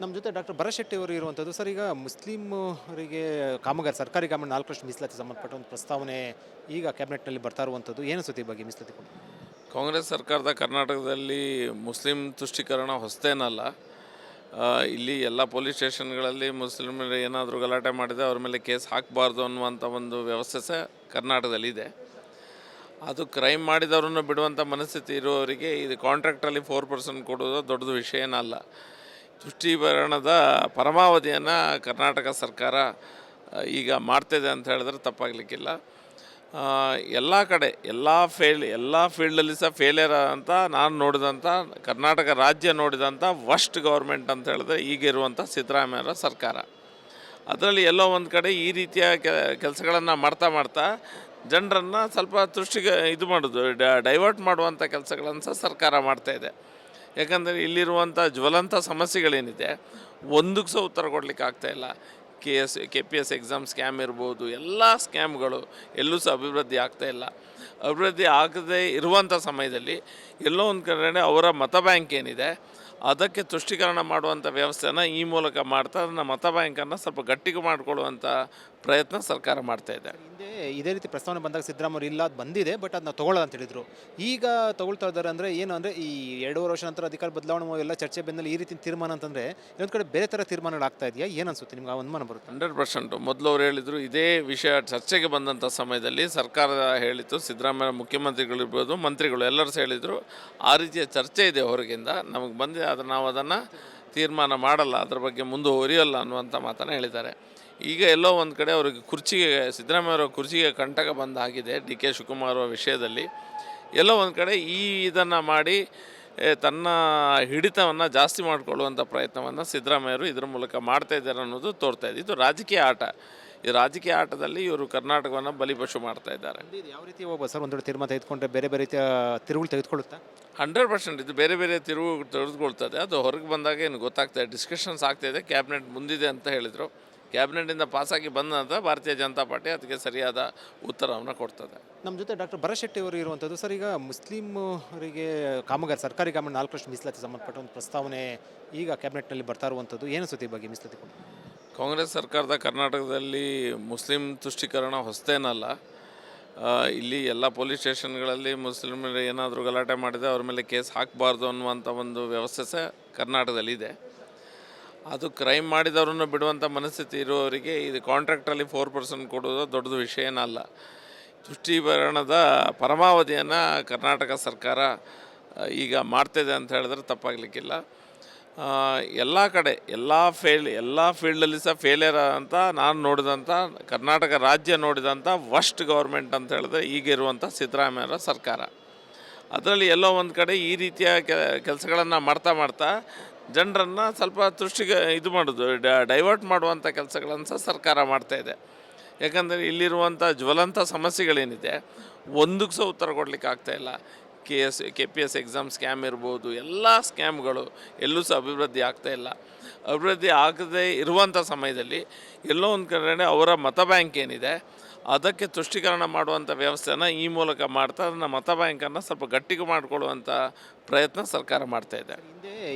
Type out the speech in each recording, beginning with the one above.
ನಮ್ಮ ಜೊತೆ ಡಾಕ್ಟರ್ ಭರಶೆಟ್ಟಿ ಅವರು ಇರುವಂಥದ್ದು ಸರ್, ಈಗ ಮುಸ್ಲಿಮರಿಗೆ ಕಾಮಗಾರಿ, ಸರ್ಕಾರಿ ಕಾಮಗಾರಿ ನಾಲ್ಕು ವರ್ಷ ಮೀಸಲಾತಿ ಸಂಬಂಧಪಟ್ಟ ಒಂದು ಪ್ರಸ್ತಾವನೆ ಈಗ ಕ್ಯಾಬಿನೆಟ್ನಲ್ಲಿ ಬರ್ತಾ ಇರುವಂಥದ್ದು ಏನು ಸುದ್ದಿ ಬಗ್ಗೆ ಮೀಸಲಾತಿ ಕಾಂಗ್ರೆಸ್ ಸರ್ಕಾರದ ಕರ್ನಾಟಕದಲ್ಲಿ ಮುಸ್ಲಿಂ ತುಷ್ಟೀಕರಣ ಹೊಸತೇನಲ್ಲ. ಇಲ್ಲಿ ಎಲ್ಲ ಪೊಲೀಸ್ ಸ್ಟೇಷನ್ಗಳಲ್ಲಿ ಮುಸ್ಲಿಮರು ಏನಾದರೂ ಗಲಾಟೆ ಮಾಡಿದರೆ ಅವ್ರ ಮೇಲೆ ಕೇಸ್ ಹಾಕಬಾರ್ದು ಅನ್ನುವಂಥ ಒಂದು ವ್ಯವಸ್ಥೆ ಸಹ ಕರ್ನಾಟಕದಲ್ಲಿದೆ ಅದು ಕ್ರೈಮ್ ಮಾಡಿದವ್ರನ್ನು ಬಿಡುವಂಥ ಮನಸ್ಥಿತಿ ಇರುವವರಿಗೆ ಇದು ಕಾಂಟ್ರಾಕ್ಟಲ್ಲಿ ಫೋರ್ ಪರ್ಸೆಂಟ್ ಕೊಡೋದು ದೊಡ್ಡದು ವಿಷಯ ಏನಲ್ಲ. ತುಷ್ಟೀಕರಣದ ಪರಮಾವಧಿಯನ್ನು ಕರ್ನಾಟಕ ಸರ್ಕಾರ ಈಗ ಮಾಡ್ತಿದೆ ಅಂತ ಹೇಳಿದ್ರೆ ತಪ್ಪಾಗಲಿಕ್ಕಿಲ್ಲ. ಎಲ್ಲ ಕಡೆ, ಎಲ್ಲ ಫೇಲ್ ಎಲ್ಲ ಫೀಲ್ಡಲ್ಲಿ ಸಹ ಫೇಲಿಯರ್ ಅಂತ ನಾನು ನೋಡಿದಂಥ ಕರ್ನಾಟಕ ರಾಜ್ಯ ನೋಡಿದಂಥ ವಸ್ಟ್ ಗೌರ್ಮೆಂಟ್ ಅಂತ ಹೇಳಿದ್ರೆ ಈಗಿರುವಂಥ ಸಿದ್ದರಾಮಯ್ಯರ ಸರ್ಕಾರ. ಅದರಲ್ಲಿ ಎಲ್ಲೋ ಒಂದು ಕಡೆ ಈ ರೀತಿಯ ಕೆಲಸಗಳನ್ನು ಮಾಡ್ತಾ ಮಾಡ್ತಾ ಜನರನ್ನು ಸ್ವಲ್ಪ ತುಷ್ಟಿಗೆ ಇದು ಮಾಡೋದು ಡೈವರ್ಟ್ ಮಾಡುವಂಥ ಕೆಲಸಗಳನ್ನು ಸಹ ಸರ್ಕಾರ ಮಾಡ್ತಾಯಿದೆ ಯಾಕಂದರೆ ಇಲ್ಲಿರುವಂಥ ಜ್ವಲಂತ ಸಮಸ್ಯೆಗಳೇನಿದೆ, ಒಂದಕ್ಕೆ ಸಹ ಉತ್ತರ ಕೊಡಲಿಕ್ಕೆ ಆಗ್ತಾಯಿಲ್ಲ K S K P S exam scam ಇರ್ಬೋದು, ಎಲ್ಲ ಸ್ಕ್ಯಾಮ್ಗಳು ಎಲ್ಲೂ ಸಹ ಅಭಿವೃದ್ಧಿ ಆಗ್ತಾ ಇಲ್ಲ. ಅಭಿವೃದ್ಧಿ ಆಗದೇ ಇರುವಂಥ ಸಮಯದಲ್ಲಿ ಎಲ್ಲೋ ಒಂದು ಕಡೆ ಅವರ ಮತ ಬ್ಯಾಂಕ್ ಏನಿದೆ, ಅದಕ್ಕೆ ತುಷ್ಟೀಕರಣ ಮಾಡುವಂಥ ವ್ಯವಸ್ಥೆನ ಈ ಮೂಲಕ ಮಾಡ್ತಾ, ಅದನ್ನು ಮತ ಬ್ಯಾಂಕನ್ನು ಸ್ವಲ್ಪ ಗಟ್ಟಿಗೆ ಮಾಡಿಕೊಳ್ಳುವಂಥ ಪ್ರಯತ್ನ ಸರ್ಕಾರ ಮಾಡ್ತಾ ಇದೆ. ಹಿಂದೆ ಇದೇ ರೀತಿ ಪ್ರಸ್ತಾವನೆ ಬಂದಾಗ ಸಿದ್ದರಾಮಯ್ಯ ಇಲ್ಲ ಅದು ಬಂದಿದೆ ಬಟ್ ಅದನ್ನ ತಗೊಳ್ಳೋದು ಅಂತ ಹೇಳಿದ್ರು. ಈಗ ತಗೊಳ್ತಾ ಇದ್ದಾರೆ ಅಂದರೆ ಏನು ಅಂದರೆ ಈ ಎರಡೂವರೆ ವರ್ಷ ನಂತರ ಅಧಿಕಾರ ಬದಲಾವಣೆ ಎಲ್ಲ ಚರ್ಚೆ ಬೆನ್ನಲ್ಲಿ ಈ ರೀತಿ ತೀರ್ಮಾನ ಅಂತಂದರೆ ಇನ್ನೊಂದು ಕಡೆ ಬೇರೆ ಥರ ತೀರ್ಮಾನಗಳು ಆಗ್ತಾ ಇದೆಯಾ? ಏನು ಅನ್ಸುತ್ತೆ ನಿಮ್ಗೆ ಆ ಅನುಮಾನ ಬರುತ್ತೆ? Hundred percent. ಮೊದಲು ಅವ್ರು ಹೇಳಿದರು ಇದೇ ವಿಷಯ ಚರ್ಚೆಗೆ ಬಂದಂಥ ಸಮಯದಲ್ಲಿ ಸರ್ಕಾರ ಹೇಳಿತ್ತು ಸಿದ್ದರಾಮಯ್ಯ ಮುಖ್ಯಮಂತ್ರಿಗಳಿರ್ಬೋದು ಮಂತ್ರಿಗಳು ಎಲ್ಲರೂ ಹೇಳಿದರು ಆ ರೀತಿಯ ಚರ್ಚೆ ಇದೆ ಹೊರಗಿಂದ ನಮಗೆ ಬಂದಿದೆ ಆದರೆ ನಾವು ಅದನ್ನು ತೀರ್ಮಾನ ಮಾಡಲ್ಲ, ಅದರ ಬಗ್ಗೆ ಮುಂದುವರಿಯಲ್ಲ ಅನ್ನುವಂಥ ಮಾತನ್ನು ಹೇಳಿದ್ದಾರೆ. ಈಗ ಎಲ್ಲೋ ಒಂದು ಕಡೆ ಅವ್ರಿಗೆ ಕುರ್ಚಿಗೆ, ಸಿದ್ದರಾಮಯ್ಯ ಅವರ ಕುರ್ಚಿಗೆ ಕಂಟಕ ಬಂದಾಗಿದೆ ಡಿ ಕೆ ಶಿವಕುಮಾರ್ ವಿಷಯದಲ್ಲಿ. ಎಲ್ಲೋ ಒಂದು ಕಡೆ ಈ ಇದನ್ನು ಮಾಡಿ ತನ್ನ ಹಿಡಿತವನ್ನು ಜಾಸ್ತಿ ಮಾಡಿಕೊಳ್ಳುವಂಥ ಪ್ರಯತ್ನವನ್ನು ಸಿದ್ದರಾಮಯ್ಯರು ಇದರ ಮೂಲಕ ಮಾಡ್ತಾ ಇದ್ದಾರೆ ಅನ್ನೋದು ತೋರ್ತಾ ಇದೆ ಇದು ರಾಜಕೀಯ ಆಟ. ಈ ರಾಜಕೀಯ ಆಟದಲ್ಲಿ ಇವರು ಕರ್ನಾಟಕವನ್ನು ಬಲಿಪಶು ಮಾಡ್ತಾ ಇದ್ದಾರೆ. ಇದು ಯಾವ ರೀತಿ ಹೋಗ್ಬೋದು ಸರ್ ಒಂದು ತೀರ್ಮಾನ ತೆಗೆದುಕೊಂಡ್ರೆ ಬೇರೆ ಬೇರೆ ರೀತಿಯ ತಿರುಗಳು ತೆಗೆದುಕೊಳ್ಳುತ್ತಾ? ಹಂಡ್ರೆಡ್ ಪರ್ಸೆಂಟ್ ಇದು ಬೇರೆ ಬೇರೆ ತಿರುವು ತೆಗೆದುಕೊಳ್ತದೆ. ಅದು ಹೊರಗೆ ಬಂದಾಗ ಏನು ಗೊತ್ತಾಗ್ತದೆ ಡಿಸ್ಕಷನ್ಸ್ ಆಗ್ತಾಯಿದೆ ಕ್ಯಾಬಿನೆಟ್ ಮುಂದಿದೆ ಅಂತ ಹೇಳಿದರು. ಕ್ಯಾಬಿನೆಟಿಂದ ಪಾಸಾಗಿ ಬಂದ ನಂತರ ಭಾರತೀಯ ಜನತಾ ಪಾರ್ಟಿ ಅದಕ್ಕೆ ಸರಿಯಾದ ಉತ್ತರವನ್ನು ಕೊಡ್ತದೆ. ನಮ್ಮ ಜೊತೆ ಡಾಕ್ಟರ್ ಭರಶೆಟ್ಟಿ ಅವರು ಇರುವಂಥದ್ದು ಸರ್ ಈಗ ಮುಸ್ಲಿಂ ಅವರಿಗೆ ಕಾಮಗಾರಿ ಸರ್ಕಾರಿ ಕಾಮಗಾರಿ ನಾಲ್ಕು ವರ್ಷ ಮೀಸಲಾತಿ ಸಂಬಂಧಪಟ್ಟ ಒಂದು ಪ್ರಸ್ತಾವನೆ ಈಗ ಕ್ಯಾಬಿನೆಟ್ನಲ್ಲಿ ಬರ್ತಾ ಇರುವಂಥದ್ದು ಏನು ಸುದ್ದಿ ಬಗ್ಗೆ ಮೀಸಲಾತಿ ಕೊಟ್ಟು ಕಾಂಗ್ರೆಸ್ ಸರ್ಕಾರದ ಕರ್ನಾಟಕದಲ್ಲಿ ಮುಸ್ಲಿಂ ತುಷ್ಟೀಕರಣ ಹೊಸತೇನಲ್ಲ. ಇಲ್ಲಿ ಎಲ್ಲ ಪೊಲೀಸ್ ಸ್ಟೇಷನ್ಗಳಲ್ಲಿ ಮುಸ್ಲಿಮರು ಏನಾದರೂ ಗಲಾಟೆ ಮಾಡಿದರೆ ಅವ್ರ ಮೇಲೆ ಕೇಸ್ ಹಾಕಬಾರ್ದು ಅನ್ನುವಂಥ ಒಂದು ವ್ಯವಸ್ಥೆ ಸಹ ಕರ್ನಾಟಕದಲ್ಲಿದೆ ಅದು ಕ್ರೈಮ್ ಮಾಡಿದವ್ರನ್ನು ಬಿಡುವಂಥ ಮನಸ್ಥಿತಿ ಇರುವವರಿಗೆ ಇದು ಕಾಂಟ್ರಾಕ್ಟಲ್ಲಿ ಫೋರ್ ಪರ್ಸೆಂಟ್ ಕೊಡೋದು ದೊಡ್ಡದು ವಿಷಯ ಏನಲ್ಲ. ತುಷ್ಟೀಕರಣದ ಪರಮಾವಧಿಯನ್ನು ಕರ್ನಾಟಕ ಸರ್ಕಾರ ಈಗ ಮಾಡ್ತಿದೆ ಅಂತ ಹೇಳಿದ್ರೆ ತಪ್ಪಾಗಲಿಕ್ಕಿಲ್ಲ. ಎಲ್ಲ ಕಡೆ, ಎಲ್ಲ ಫೇಲ್ ಎಲ್ಲ ಫೀಲ್ಡಲ್ಲಿ ಸಹ ಫೇಲಿಯರ್ ಅಂತ ನಾನು ನೋಡಿದಂಥ ಕರ್ನಾಟಕ ರಾಜ್ಯ ನೋಡಿದಂಥ ವಸ್ಟ್ ಗೌರ್ಮೆಂಟ್ ಅಂತ ಹೇಳಿದ್ರೆ ಈಗಿರುವಂಥ ಸಿದ್ದರಾಮಯ್ಯರ ಸರ್ಕಾರ. ಅದರಲ್ಲಿ ಎಲ್ಲೋ ಒಂದು ಕಡೆ ಈ ರೀತಿಯ ಕೆಲಸಗಳನ್ನು ಮಾಡ್ತಾ ಮಾಡ್ತಾ ಜನರನ್ನು ಸ್ವಲ್ಪ ತುಷ್ಟಿಗೆ ಇದು ಮಾಡೋದು ಡೈವರ್ಟ್ ಮಾಡುವಂಥ ಕೆಲಸಗಳನ್ನು ಸಹ ಸರ್ಕಾರ ಮಾಡ್ತಾ ಇದೆ. ಯಾಕಂದರೆ ಇಲ್ಲಿರುವಂಥ ಜ್ವಲಂತ ಸಮಸ್ಯೆಗಳೇನಿದೆ, ಒಂದಕ್ಕೆ ಸಹ ಉತ್ತರ ಕೊಡಲಿಕ್ಕೆ ಆಗ್ತಾಯಿಲ್ಲ K S K P S exam scam ಇರ್ಬೋದು, ಎಲ್ಲ ಸ್ಕ್ಯಾಮ್ಗಳು ಎಲ್ಲೂ ಸಹ ಅಭಿವೃದ್ಧಿ ಆಗ್ತಾ ಇಲ್ಲ. ಅಭಿವೃದ್ಧಿ ಆಗದೇ ಇರುವಂಥ ಸಮಯದಲ್ಲಿ ಎಲ್ಲೋ ಒಂದು ಕಡೆ ಅವರ ಮತ ಬ್ಯಾಂಕ್ ಏನಿದೆ, ಅದಕ್ಕೆ ತುಷ್ಟೀಕರಣ ಮಾಡುವಂಥ ವ್ಯವಸ್ಥೆನ ಈ ಮೂಲಕ ಮಾಡ್ತಾ, ಅದನ್ನು ಮತ ಬ್ಯಾಂಕನ್ನು ಸ್ವಲ್ಪ ಗಟ್ಟಿಗೆ ಮಾಡಿಕೊಳ್ಳುವಂಥ ಪ್ರಯತ್ನ ಸರ್ಕಾರ ಮಾಡ್ತಾ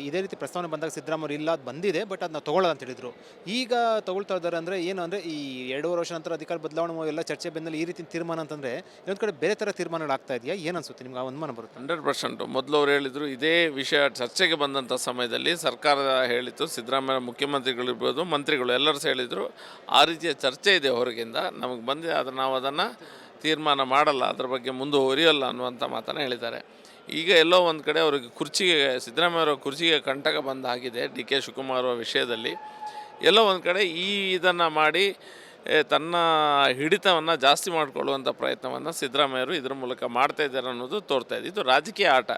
ಇದೆ ರೀತಿ ಪ್ರಸ್ತಾವನೆ ಬಂದಾಗ ಸಿದ್ದರಾಮಯ್ಯ ಇಲ್ಲ, ಅದು ಬಂದಿದೆ, ಬಟ್ ಅದನ್ನ ತಗೊಳ್ಳೋದು ಅಂತ ಹೇಳಿದ್ರು. ಈಗ ತಗೊಳ್ತಾ ಇದ್ದಾರೆ ಅಂದರೆ ಏನು ಅಂದರೆ ಈ ಎರಡೂವರೆ ವರ್ಷ ನಂತರ ಅಧಿಕಾರ ಬದಲಾವಣೆ ಎಲ್ಲ ಚರ್ಚೆ ಬೆನ್ನಲ್ಲಿ ಈ ರೀತಿ ತೀರ್ಮಾನ ಅಂತಂದರೆ ಇನ್ನೊಂದು ಕಡೆ ಬೇರೆ ಥರ ತೀರ್ಮಾನಗಳು ಆಗ್ತಾ ಇದೆಯಾ? ಏನು ಅನ್ಸುತ್ತೆ ನಿಮ್ಗೆ ಆ ಅನುಮಾನ ಬರುತ್ತೆ? Hundred percent. ಮೊದಲು ಅವ್ರು ಹೇಳಿದರು ಇದೇ ವಿಷಯ ಚರ್ಚೆಗೆ ಬಂದಂಥ ಸಮಯದಲ್ಲಿ ಸರ್ಕಾರ ಹೇಳಿತ್ತು, ಸಿದ್ದರಾಮಯ್ಯ ಮುಖ್ಯಮಂತ್ರಿಗಳಿರ್ಬೋದು ಮಂತ್ರಿಗಳು ಎಲ್ಲರೂ ಹೇಳಿದರು, ಆ ರೀತಿಯ ಚರ್ಚೆ ಇದೆ ಹೊರಗಿಂದ, ನಮಗೆ ಬಂದಿದೆ, ಆದರೆ ನಾವು ಅದನ್ನು ತೀರ್ಮಾನ ಮಾಡಲ್ಲ, ಅದ್ರ ಬಗ್ಗೆ ಮುಂದುವರಿಯಲ್ಲ ಅನ್ನುವಂಥ ಮಾತನ್ನು ಹೇಳಿದ್ದಾರೆ. ಈಗ ಎಲ್ಲೋ ಒಂದು ಕಡೆ ಅವರಿಗೆ ಕುರ್ಚಿಗೆ, ಸಿದ್ದರಾಮಯ್ಯ ಅವರ ಕುರ್ಚಿಗೆ ಕಂಟಕ ಬಂದಾಗಿದೆ ಡಿ ಕೆ ಶಿವಕುಮಾರ್ ಅವರ ವಿಷಯದಲ್ಲಿ. ಎಲ್ಲೋ ಒಂದು ಕಡೆ ಈ ಇದನ್ನು ಮಾಡಿ ತನ್ನ ಹಿಡಿತವನ್ನು ಜಾಸ್ತಿ ಮಾಡಿಕೊಳ್ಳುವಂಥ ಪ್ರಯತ್ನವನ್ನು ಸಿದ್ದರಾಮಯ್ಯರು ಇದರ ಮೂಲಕ ಮಾಡ್ತಾ ಇದ್ದಾರೆ ಅನ್ನೋದು ತೋರ್ತಾ ಇದೆ. ಇದು ರಾಜಕೀಯ ಆಟ.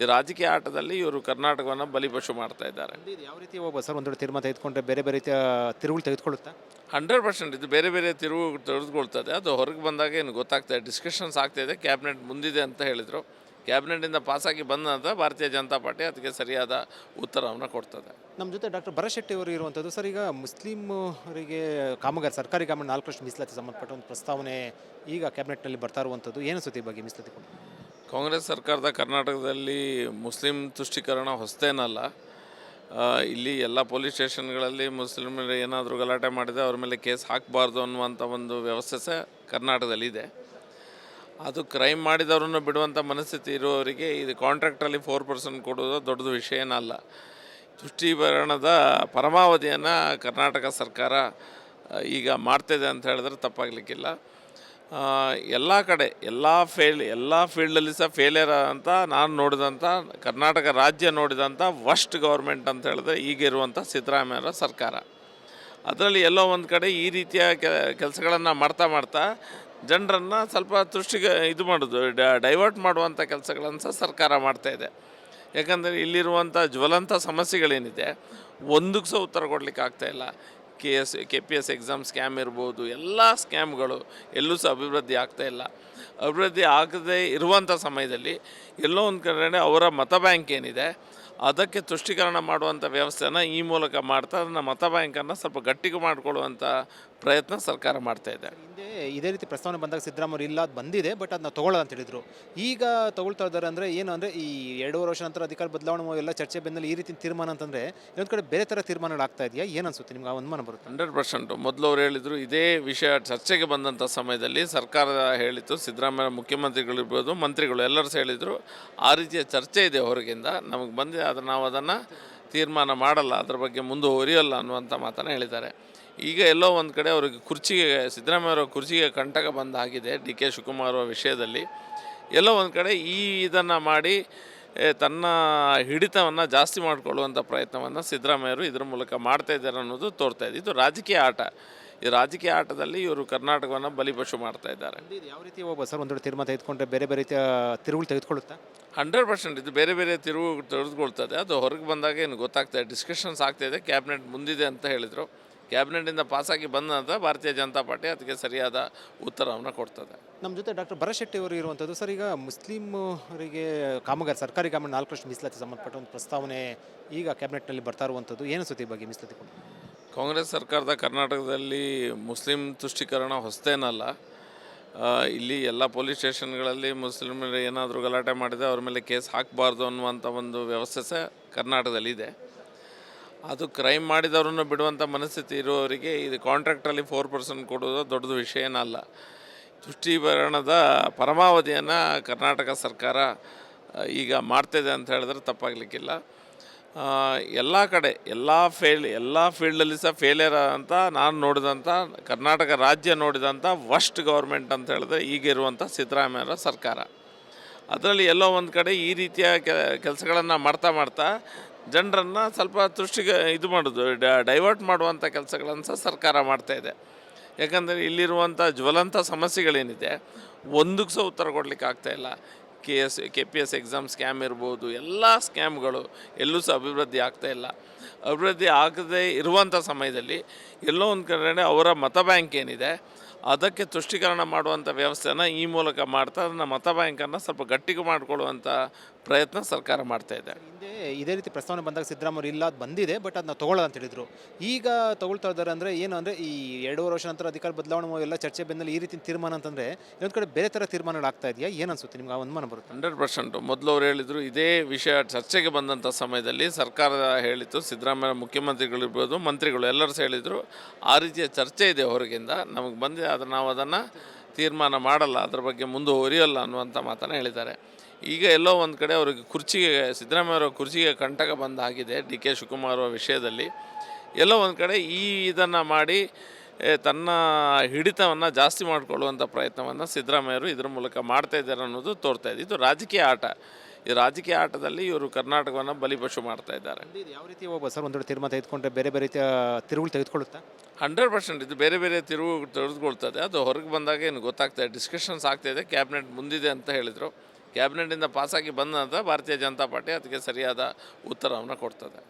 ಈ ರಾಜಕೀಯ ಆಟದಲ್ಲಿ ಇವರು ಕರ್ನಾಟಕವನ್ನು ಬಲಿಪಶು ಮಾಡ್ತಾ ಇದ್ದಾರೆ. ಇದು ಯಾವ ರೀತಿ ಹೋಗ್ಬೋದು ಸರ್ ಒಂದು ತೀರ್ಮಾನ ತೆಗೆದುಕೊಂಡ್ರೆ ಬೇರೆ ಬೇರೆ ರೀತಿಯ ತಿರುಗಳು ತೆಗೆದುಕೊಳ್ಳುತ್ತಾ? ಹಂಡ್ರೆಡ್ ಪರ್ಸೆಂಟ್ ಇದು ಬೇರೆ ಬೇರೆ ತಿರುವು ತೆಗೆದುಕೊಳ್ತದೆ. ಅದು ಹೊರಗೆ ಬಂದಾಗ ಏನು ಗೊತ್ತಾಗ್ತದೆ ಡಿಸ್ಕಷನ್ಸ್ ಆಗ್ತಾಯಿದೆ ಕ್ಯಾಬಿನೆಟ್ ಮುಂದಿದೆ ಅಂತ ಹೇಳಿದರು. ಕ್ಯಾಬಿನೆಟಿಂದ ಪಾಸಾಗಿ ಬಂದ ನಂತರ ಭಾರತೀಯ ಜನತಾ ಪಾರ್ಟಿ ಅದಕ್ಕೆ ಸರಿಯಾದ ಉತ್ತರವನ್ನು ಕೊಡ್ತದೆ. ನಮ್ಮ ಜೊತೆ ಡಾಕ್ಟರ್ ಭರಶೆಟ್ಟಿ ಅವರು ಇರುವಂಥದ್ದು ಸರ್ ಈಗ ಮುಸ್ಲಿಮ್ ಅವರಿಗೆ ಕಾಮಗಾರಿ ಸರ್ಕಾರಿ ಕಾಮಗಾರಿ ನಾಲ್ಕು ವರ್ಷ ಮೀಸಲಾತಿ ಸಂಬಂಧಪಟ್ಟ ಒಂದು ಪ್ರಸ್ತಾವನೆ ಈಗ ಕ್ಯಾಬಿನೆಟ್ನಲ್ಲಿ ಬರ್ತಾ ಇರುವಂಥದ್ದು ಏನು ಸುದ್ದಿ ಬಗ್ಗೆ ಮೀಸಲಾತಿ ಕೊಟ್ಟು ಕಾಂಗ್ರೆಸ್ ಸರ್ಕಾರದ ಕರ್ನಾಟಕದಲ್ಲಿ ಮುಸ್ಲಿಂ ತುಷ್ಟೀಕರಣ ಹೊಸತೇನಲ್ಲ. ಇಲ್ಲಿ ಎಲ್ಲ ಪೊಲೀಸ್ ಸ್ಟೇಷನ್ಗಳಲ್ಲಿ ಮುಸ್ಲಿಮರು ಏನಾದರೂ ಗಲಾಟೆ ಮಾಡಿದರೆ ಅವ್ರ ಮೇಲೆ ಕೇಸ್ ಹಾಕಬಾರ್ದು ಅನ್ನುವಂಥ ಒಂದು ವ್ಯವಸ್ಥೆ ಸಹ ಕರ್ನಾಟಕದಲ್ಲಿದೆ. ಅದು ಕ್ರೈಮ್ ಮಾಡಿದವರನ್ನು ಬಿಡುವಂಥ ಮನಸ್ಥಿತಿ ಇರುವವರಿಗೆ ಇದು ಕಾಂಟ್ರಾಕ್ಟಲ್ಲಿ ಫೋರ್ ಪರ್ಸೆಂಟ್ ಕೊಡೋದು ದೊಡ್ಡದು ವಿಷಯ ಏನಲ್ಲ. ತುಷ್ಟೀಕರಣದ ಪರಮಾವಧಿಯನ್ನು ಕರ್ನಾಟಕ ಸರ್ಕಾರ ಈಗ ಮಾಡ್ತಿದೆ ಅಂತ ಹೇಳಿದ್ರೆ ತಪ್ಪಾಗಲಿಕ್ಕಿಲ್ಲ. ಎಲ್ಲ ಕಡೆ, ಎಲ್ಲ ಫೇಲ್ ಎಲ್ಲ ಫೀಲ್ಡಲ್ಲಿ ಸಹ ಫೇಲಿಯರ್ ಅಂತ ನಾನು ನೋಡಿದಂಥ ಕರ್ನಾಟಕ ರಾಜ್ಯ ನೋಡಿದಂಥ ವರ್ಸ್ಟ್ ಗೌರ್ಮೆಂಟ್ ಅಂತ ಹೇಳಿದ್ರೆ ಈಗ ಇರುವಂಥ ಸಿದ್ದರಾಮಯ್ಯರ ಸರ್ಕಾರ. ಅದರಲ್ಲಿ ಎಲ್ಲೋ ಒಂದು ಕಡೆ ಈ ರೀತಿಯ ಕೆಲಸಗಳನ್ನು ಮಾಡ್ತಾ ಮಾಡ್ತಾ ಜನರನ್ನು ಸ್ವಲ್ಪ ತುಷ್ಟಿಗೆ ಇದು ಮಾಡೋದು ಡೈವರ್ಟ್ ಮಾಡುವಂಥ ಕೆಲಸಗಳನ್ನು ಸಹ ಸರ್ಕಾರ ಮಾಡ್ತಾಯಿದೆ ಯಾಕಂದರೆ ಇಲ್ಲಿರುವಂಥ ಜ್ವಲಂತ ಸಮಸ್ಯೆಗಳೇನಿದೆ, ಒಂದಕ್ಕೆ ಸಹ ಉತ್ತರ ಕೊಡಲಿಕ್ಕೆ ಆಗ್ತಾಯಿಲ್ಲ K S, K P S exam scam ಇರ್ಬೋದು, ಎಲ್ಲ ಸ್ಕ್ಯಾಮ್ಗಳು ಎಲ್ಲೂ ಸಹ ಅಭಿವೃದ್ಧಿ ಆಗ್ತಾ ಇಲ್ಲ. ಅಭಿವೃದ್ಧಿ ಆಗದೇ ಇರುವಂಥ ಸಮಯದಲ್ಲಿ ಎಲ್ಲೋ ಒಂದು ಕಡೆ ಅವರ ಮತ ಬ್ಯಾಂಕ್ ಏನಿದೆ, ಅದಕ್ಕೆ ತುಷ್ಟೀಕರಣ ಮಾಡುವಂಥ ವ್ಯವಸ್ಥೆನ ಈ ಮೂಲಕ ಮಾಡ್ತಾ, ಅದನ್ನು ಮತ ಬ್ಯಾಂಕನ್ನು ಸ್ವಲ್ಪ ಗಟ್ಟಿಗೆ ಮಾಡಿಕೊಳ್ಳುವಂಥ ಪ್ರಯತ್ನ ಸರ್ಕಾರ ಮಾಡ್ತಾ ಇದೆ. ಇದೇ ರೀತಿ ಪ್ರಸ್ತಾವನೆ ಬಂದಾಗ ಸಿದ್ದರಾಮಯ್ಯ ಇಲ್ಲ, ಅದು ಬಂದಿದೆ, ಬಟ್ ಅದನ್ನ ತಗೊಳ್ಳೋದು ಅಂತ ಹೇಳಿದ್ರು. ಈಗ ತಗೊಳ್ತಾ ಇದ್ದಾರೆ ಅಂದರೆ ಏನು ಅಂದರೆ ಈ ಎರಡೂವರೆ ವರ್ಷ ನಂತರ ಅಧಿಕಾರ ಬದಲಾವಣೆ ಎಲ್ಲ ಚರ್ಚೆ ಬೆನ್ನಲ್ಲಿ ಈ ರೀತಿ ತೀರ್ಮಾನ ಅಂತಂದರೆ ಇನ್ನೊಂದು ಕಡೆ ಬೇರೆ ಥರ ತೀರ್ಮಾನಗಳು ಆಗ್ತಾ ಇದೆಯಾ? ಏನು ಅನ್ಸುತ್ತೆ ನಿಮ್ಗೆ ಆ ಅನುಮಾನ ಬರುತ್ತೆ? Hundred percent. ಮೊದಲು ಅವ್ರು ಹೇಳಿದರು ಇದೇ ವಿಷಯ ಚರ್ಚೆಗೆ ಬಂದಂಥ ಸಮಯದಲ್ಲಿ ಸರ್ಕಾರ ಹೇಳಿತ್ತು, ಸಿದ್ದರಾಮಯ್ಯ ಮುಖ್ಯಮಂತ್ರಿಗಳಿರ್ಬೋದು ಮಂತ್ರಿಗಳು ಎಲ್ಲರೂ ಹೇಳಿದರು, ಆ ರೀತಿಯ ಚರ್ಚೆ ಇದೆ ಹೊರಗಿಂದ, ನಮಗೆ ಬಂದಿದೆ, ಆದರೆ ನಾವು ಅದನ್ನು ತೀರ್ಮಾನ ಮಾಡಲ್ಲ, ಅದ್ರ ಬಗ್ಗೆ ಮುಂದುವರಿಯಲ್ಲ ಅನ್ನುವಂಥ ಮಾತನ್ನು ಹೇಳಿದ್ದಾರೆ. ಈಗ ಎಲ್ಲೋ ಒಂದು ಕಡೆ ಅವ್ರಿಗೆ ಕುರ್ಚಿಗೆ, ಸಿದ್ದರಾಮಯ್ಯ ಅವರ ಕುರ್ಚಿಗೆ ಕಂಟಕ ಬಂದ ಆಗಿದೆ ಡಿ ಕೆ ಶಿವಕುಮಾರ್ ಅವರ ವಿಷಯದಲ್ಲಿ. ಎಲ್ಲೋ ಒಂದು ಕಡೆ ಈ ಇದನ್ನು ಮಾಡಿ ತನ್ನ ಹಿಡಿತವನ್ನು ಜಾಸ್ತಿ ಮಾಡಿಕೊಳ್ಳುವಂಥ ಪ್ರಯತ್ನವನ್ನು ಸಿದ್ದರಾಮಯ್ಯರು ಇದರ ಮೂಲಕ ಮಾಡ್ತಾ ಇದ್ದಾರೆ ಅನ್ನೋದು ತೋರ್ತಾ ಇದೆ. ಇದು ರಾಜಕೀಯ ಆಟ. ಈ ರಾಜಕೀಯ ಆಟದಲ್ಲಿ ಇವರು ಕರ್ನಾಟಕವನ್ನು ಬಲಿಪಶು ಮಾಡ್ತಾ ಇದ್ದಾರೆ. ಇದು ಯಾವ ರೀತಿ ಹೋಗ್ಬೋದು ಸರ್ ಒಂದು ತೀರ್ಮಾನ ತೆಗೆದುಕೊಂಡ್ರೆ ಬೇರೆ ಬೇರೆ ರೀತಿಯ ತಿರುಗಳು ತೆಗೆದುಕೊಳ್ಳುತ್ತಾ? ಹಂಡ್ರೆಡ್ ಪರ್ಸೆಂಟ್ ಇದು ಬೇರೆ ಬೇರೆ ತಿರುವು ತೆಗೆದುಕೊಳ್ತದೆ ಅದು ಹೊರಗೆ ಬಂದಾಗ ಏನು ಗೊತ್ತಾಗ್ತದೆ ಡಿಸ್ಕಷನ್ಸ್ ಆಗ್ತಾಯಿದೆ ಕ್ಯಾಬಿನೆಟ್ ಮುಂದಿದೆ ಅಂತ ಹೇಳಿದರು. ಕ್ಯಾಬಿನೆಟಿಂದ ಪಾಸಾಗಿ ಬಂದ ನಂತರ ಭಾರತೀಯ ಜನತಾ ಪಾರ್ಟಿ ಅದಕ್ಕೆ ಸರಿಯಾದ ಉತ್ತರವನ್ನು ಕೊಡ್ತದೆ. ನಮ್ಮ ಜೊತೆ ಡಾಕ್ಟರ್ ಭರಶೆಟ್ಟಿ ಅವರು ಇರುವಂಥದ್ದು ಸರ್ ಈಗ ಮುಸ್ಲಿಮರಿಗೆ ಕಾಮಗಾರಿ ಸರ್ಕಾರಿ ಕಾಮಗಾರಿ ನಾಲ್ಕು ವರ್ಷ ಮೀಸಲಾತಿ ಸಂಬಂಧಪಟ್ಟ ಒಂದು ಪ್ರಸ್ತಾವನೆ ಈಗ ಕ್ಯಾಬಿನೆಟ್ನಲ್ಲಿ ಬರ್ತಾ ಇರುವಂಥದ್ದು ಏನು ಸುದ್ದಿ ಬಗ್ಗೆ ಮೀಸಲಾತಿ ಕೊಟ್ಟು ಕಾಂಗ್ರೆಸ್ ಸರ್ಕಾರದ ಕರ್ನಾಟಕದಲ್ಲಿ ಮುಸ್ಲಿಂ ತುಷ್ಟೀಕರಣ ಹೊಸತೇನಲ್ಲ. ಇಲ್ಲಿ ಎಲ್ಲ ಪೊಲೀಸ್ ಸ್ಟೇಷನ್ಗಳಲ್ಲಿ ಮುಸ್ಲಿಮರು ಏನಾದರೂ ಗಲಾಟೆ ಮಾಡಿದರೆ ಅವ್ರ ಮೇಲೆ ಕೇಸ್ ಹಾಕಬಾರ್ದು ಅನ್ನುವಂಥ ಒಂದು ವ್ಯವಸ್ಥೆ ಸಹ ಕರ್ನಾಟಕದಲ್ಲಿದೆ ಅದು ಕ್ರೈಮ್ ಮಾಡಿದವರನ್ನು ಬಿಡುವಂಥ ಮನಸ್ಥಿತಿ ಇರುವವರಿಗೆ ಇದು ಕಾಂಟ್ರಾಕ್ಟಲ್ಲಿ ಫೋರ್ ಪರ್ಸೆಂಟ್ ಕೊಡೋದು ದೊಡ್ಡದು ವಿಷಯ ಏನಲ್ಲ. ತುಷ್ಟೀಕರಣದ ಪರಮಾವಧಿಯನ್ನು ಕರ್ನಾಟಕ ಸರ್ಕಾರ ಈಗ ಮಾಡ್ತಿದೆ ಅಂತ ಹೇಳಿದ್ರೆ ತಪ್ಪಾಗಲಿಕ್ಕಿಲ್ಲ. ಎಲ್ಲ ಕಡೆ, ಎಲ್ಲ ಫೇಲ್ ಎಲ್ಲ ಫೀಲ್ಡಲ್ಲಿ ಸಹ ಫೇಲಿಯರ್ ಅಂತ ನಾನು ನೋಡಿದಂಥ ಕರ್ನಾಟಕ ರಾಜ್ಯ ನೋಡಿದಂಥ ವರ್ಸ್ಟ್ ಗೌರ್ಮೆಂಟ್ ಅಂತ ಹೇಳಿದ್ರೆ ಈಗ ಇರುವಂಥ ಸಿದ್ದರಾಮಯ್ಯರ ಸರ್ಕಾರ. ಅದರಲ್ಲಿ ಎಲ್ಲೋ ಒಂದು ಕಡೆ ಈ ರೀತಿಯ ಕೆಲಸಗಳನ್ನು ಮಾಡ್ತಾ ಮಾಡ್ತಾ ಜನರನ್ನು ಸ್ವಲ್ಪ ತೃಷ್ಟಿಗೆ ಇದು ಮಾಡೋದು ಡೈವರ್ಟ್ ಮಾಡುವಂಥ ಕೆಲಸಗಳನ್ನು ಸಹ ಸರ್ಕಾರ ಮಾಡ್ತಾ ಇದೆ. ಯಾಕಂದರೆ ಇಲ್ಲಿರುವಂಥ ಜ್ವಲಂತ ಸಮಸ್ಯೆಗಳೇನಿದೆ, ಒಂದಕ್ಕೆ ಸಹ ಉತ್ತರ ಕೊಡಲಿಕ್ಕೆ ಆಗ್ತಾಯಿಲ್ಲ K S K P S exam scam ಇರ್ಬೋದು, ಎಲ್ಲ ಸ್ಕ್ಯಾಮ್ಗಳು ಎಲ್ಲೂ ಸಹ ಅಭಿವೃದ್ಧಿ ಆಗ್ತಾ ಇಲ್ಲ. ಅಭಿವೃದ್ಧಿ ಆಗದೇ ಇರುವಂಥ ಸಮಯದಲ್ಲಿ ಎಲ್ಲೋ ಒಂದು ಕಡೆ ಅವರ ಮತ ಬ್ಯಾಂಕ್ ಏನಿದೆ, ಅದಕ್ಕೆ ತುಷ್ಟೀಕರಣ ಮಾಡುವಂಥ ವ್ಯವಸ್ಥೆನ ಈ ಮೂಲಕ ಮಾಡ್ತಾ ಅದನ್ನು ಮತ ಬ್ಯಾಂಕನ್ನು ಸ್ವಲ್ಪ ಗಟ್ಟಿಗೆ ಮಾಡಿಕೊಳ್ಳುವಂಥ ಪ್ರಯತ್ನ ಸರ್ಕಾರ ಮಾಡ್ತಾ ಇದೆ. ಇದೇ ರೀತಿ ಪ್ರಸ್ತಾವನೆ ಬಂದಾಗ ಸಿದ್ದರಾಮಯ್ಯ ಇಲ್ಲ, ಅದು ಬಂದಿದೆ, ಬಟ್ ಅದನ್ನ ತಗೊಳ್ಳೋದು ಅಂತ ಹೇಳಿದ್ರು. ಈಗ ತಗೊಳ್ತಾ ಇದ್ದಾರೆ ಅಂದರೆ ಏನು ಅಂದರೆ ಈ ಎರಡೂವರೆ ವರ್ಷ ನಂತರ ಅಧಿಕಾರ ಬದಲಾವಣೆ ಎಲ್ಲ ಚರ್ಚೆ ಬೆನ್ನಲ್ಲಿ ಈ ರೀತಿ ತೀರ್ಮಾನ ಅಂತಂದರೆ ಇನ್ನೊಂದು ಕಡೆ ಬೇರೆ ಥರ ತೀರ್ಮಾನಗಳು ಆಗ್ತಾ ಇದೆಯಾ? ಏನು ಅನ್ಸುತ್ತೆ ನಿಮ್ಗೆ ಆ ಅನುಮಾನ ಬರುತ್ತೆ? Hundred percent. ಮೊದಲು ಅವ್ರು ಹೇಳಿದರು ಇದೇ ವಿಷಯ ಚರ್ಚೆಗೆ ಬಂದಂಥ ಸಮಯದಲ್ಲಿ ಸರ್ಕಾರ ಹೇಳಿತ್ತು, ಸಿದ್ದರಾಮಯ್ಯ ಮುಖ್ಯಮಂತ್ರಿಗಳಿರ್ಬೋದು ಮಂತ್ರಿಗಳು ಎಲ್ಲರೂ ಹೇಳಿದರು, ಆ ರೀತಿಯ ಚರ್ಚೆ ಇದೆ ಹೊರಗಿಂದ, ನಮಗೆ ಬಂದಿದೆ, ಆದರೆ ನಾವು ಅದನ್ನು ತೀರ್ಮಾನ ಮಾಡಲ್ಲ, ಅದ್ರ ಬಗ್ಗೆ ಮುಂದುವರಿಯಲ್ಲ ಅನ್ನುವಂಥ ಮಾತನ್ನು ಹೇಳಿದ್ದಾರೆ. ಈಗ ಎಲ್ಲೋ ಒಂದು ಕಡೆ ಅವ್ರಿಗೆ ಕುರ್ಚಿಗೆ, ಸಿದ್ದರಾಮಯ್ಯ ಅವರ ಕುರ್ಚಿಗೆ ಕಂಟಕ ಬಂದಾಗಿದೆ ಡಿ ಕೆ ಶಿವಕುಮಾರ್ ವಿಷಯದಲ್ಲಿ. ಎಲ್ಲೋ ಒಂದು ಕಡೆ ಈ ಇದನ್ನು ಮಾಡಿ ತನ್ನ ಹಿಡಿತವನ್ನು ಜಾಸ್ತಿ ಮಾಡಿಕೊಳ್ಳುವಂಥ ಪ್ರಯತ್ನವನ್ನು ಸಿದ್ದರಾಮಯ್ಯರು ಇದರ ಮೂಲಕ ಮಾಡ್ತಾ ಇದ್ದಾರೆ ಅನ್ನೋದು ತೋರ್ತಾ ಇದೆ. ಇದು ರಾಜಕೀಯ ಆಟ. ಈ ರಾಜಕೀಯ ಆಟದಲ್ಲಿ ಇವರು ಕರ್ನಾಟಕವನ್ನು ಬಲಿಪಶು ಮಾಡ್ತಾ ಇದ್ದಾರೆ. ಇದು ಯಾವ ರೀತಿ ಹೋಗುವ ಸರ್ ಒಂದು ತೀರ್ಮಾನ ತೆಗೆದುಕೊಂಡ್ರೆ ಬೇರೆ ಬೇರೆ ರೀತಿಯ ತಿರುವುಗಳು ತೆಗೆದುಕೊಳ್ಳುತ್ತಾ? ಹಂಡ್ರೆಡ್ ಪರ್ಸೆಂಟ್ ಇದು ಬೇರೆ ಬೇರೆ ತಿರುವು ತೆಗೆದುಕೊಳ್ತದೆ. ಅದು ಹೊರಗೆ ಬಂದಾಗ ಏನು ಗೊತ್ತಾಗ್ತದೆ ಡಿಸ್ಕಷನ್ಸ್ ಆಗ್ತಾಯಿದೆ ಕ್ಯಾಬಿನೆಟ್ ಮುಂದಿದೆ ಅಂತ ಹೇಳಿದರು. ಕ್ಯಾಬಿನೆಟಿಂದ ಪಾಸಾಗಿ ಬಂದ ನಂತರ ಭಾರತೀಯ ಜನತಾ ಪಾರ್ಟಿ ಅದಕ್ಕೆ ಸರಿಯಾದ ಉತ್ತರವನ್ನು ಕೊಡ್ತದೆ.